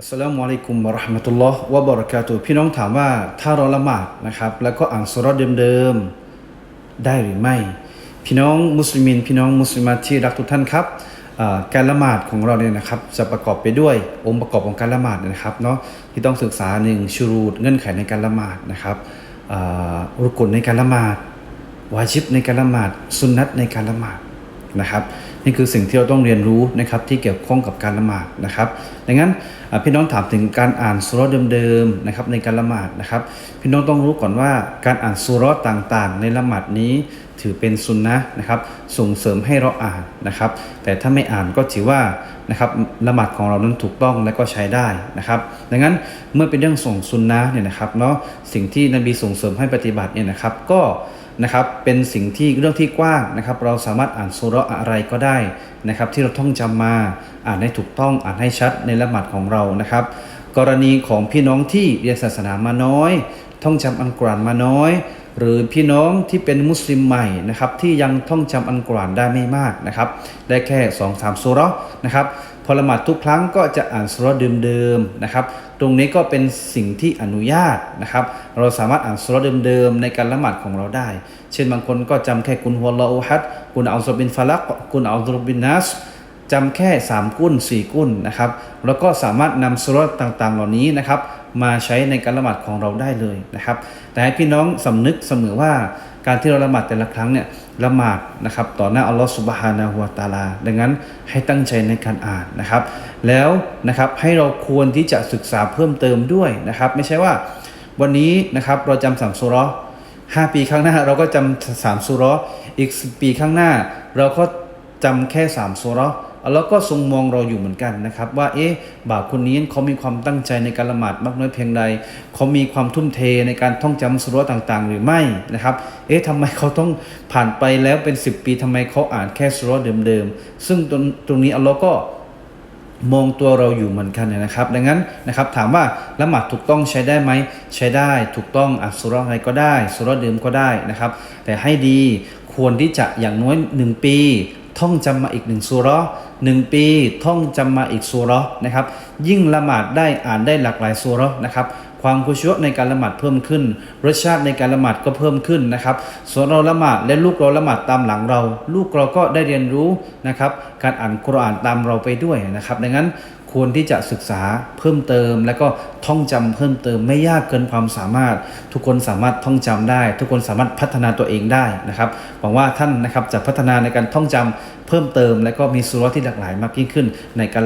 อัสลามุอะลัยกุมวะราะห์มะตุลลอฮ์วะบะเราะกาตุพี่น้องถามว่าถ้าเราละหมาดนะครับ แล้วก็อ่านสุรเดิมๆได้หรือไม่ พี่น้องมุสลิมิน พี่น้องมุสลิมาที่รักทุกท่านครับการละหมาดของเราเนี่ยนะครับ จะประกอบไปด้วยองค์ประกอบของการละหมาดนะครับเนาะที่ต้องศึกษาหนึ่งชูรูดเงื่อนไขในการละหมาดนะครับอุกุนในการละหมาดวาจิบในการละหมาดสุนนัตในการละหมาดนะครับ นี่คือสิ่งที่เราต้องเรียนรู้นะครับที่เกี่ยวข้องกับการละหมาดนะครับดังนั้นพี่น้องถามถึงการอ่านสุรเดิมๆนะครับในการละหมาดนะครับ พี่น้องต้องรู้ก่อนว่าการอ่านสุรต่างๆ ในละหมาดนี้ถือเป็นสุนนะนะครับส่งเสริมให้เราอ่านนะครับ แต่ถ้าไม่อ่านก็ถือว่านะครับละหมาดของเรานั้นถูกต้องและก็ใช้ได้นะครับ ดังนั้นเมื่อเป็นเรื่องส่งสุนนะเนี่ยนะครับเนาะสิ่งที่นบีส่งเสริมให้ปฏิบัติเนี่ยนะครับก็นะครับเป็นสิ่งที่เรื่องที่กว้างนะครับ เราสามารถอ่านสุรอะไรก็ได้นะครับที่เราท่องจำมาอ่านให้ถูกต้องอ่านให้ชัดในละหมาดของเรานะครับ กรณีของพี่น้องที่เรียนศาสนามาน้อย ท่องจำอัลกุรอานมาน้อย หรือพี่น้องที่เป็นมุสลิมใหม่นะครับที่ยังท่องจำอัลกุรอานได้ไม่มากนะครับได้แค่2อสามสุรนะครับพอละหมาดทุกครั้งก็จะอ่านสุรเดิมๆนะครับ ตรงนี้ก็เป็นสิ่งที่อนุญาตนะครับ เราสามารถอ่านสุรเดิมๆในการละหมาดของเราได้ เช่นบางคนก็จำแค่กุนฮุวลลอฮัด กุนอัลซบินฟาลักกุนอัลซบินนัสจำแค่ 3 กุ้น 4 กุ้นนะครับ แล้วก็สามารถนำสุรต่างๆ เหล่านี้นะครับ มาใช้ในการละหมาดของเราได้เลยนะครับ แต่ให้พี่น้องสำนึกเสมอว่าการที่เราละหมาดแต่ละครั้งเนี่ยละหมาดนะครับต่อหน้าอัลลอฮฺสุบฮานาหัวตาลา ดังนั้นให้ตั้งใจในการอ่านนะครับ แล้วนะครับให้เราควรที่จะศึกษาเพิ่มเติมด้วยนะครับ ไม่ใช่ว่าวันนี้นะครับเราจำสามสุเราะห์ห้าปีข้างหน้าเราก็จำสามสุราะห์อีกปีข้างหน้า เราก็จำแค่สามสุรอัลลอฮ์ก็ทรงมองเราอยู่เหมือนกันนะครับว่าเอ๊ะบ่าวคนนี้เขามีความตั้งใจในการละหมาดมากน้อยเพียงใดเขามีความทุ่มเทในการท่องจำสุรต่างๆ หรือไม่นะครับ เอ๊ะทำไมเขาต้องผ่านไปแล้วเป็น 10 ปีทำไมเขาอ่านแค่สุรเดิมๆ ซึ่งตรงตรงนี้อัลลอฮ์ก็ มองตัวเราอยู่เหมือนกันนะครับ ดังนั้นนะครับถามว่าละหมาดถูกต้องใช้ได้ไหมใช้ได้ถูกต้องอัสุรอะไรก็ได้สุราะห์เดิมก็ได้นะครับ แต่ให้ดีควรที่จะอย่างน้อย 1 ปี ท่องจำมาอีกหนึ่งสุรหนึ่งปีท่องจำมาอีกสุรนะครับ ยิ่งละหมาดได้อ่านได้หลากหลายสุรนะครับ ความคุชวในการละหมาดเพิ่มขึ้น รสชาติในการละหมาดก็เพิ่มขึ้นนะครับ ส่วนเราละหมาดและลูกเราละหมาดตามหลังเรา ลูกเราก็ได้เรียนรู้นะครับ การอ่านกุรอานตามเราไปด้วยนะครับ ดังนั้นควรที่จะศึกษาเพิ่มเติม และก็ท่องจำเพิ่มเติมไม่ยากเกินความสามารถ ทุกคนสามารถท่องจำได้ ทุกคนสามารถพัฒนาตัวเองได้นะครับหวังว่าท่านนะครับจะพัฒนาในการท่องจำเพิ่มเติม และก็มีสุรที่หลากหลายมากยิ่งขึ้นในการ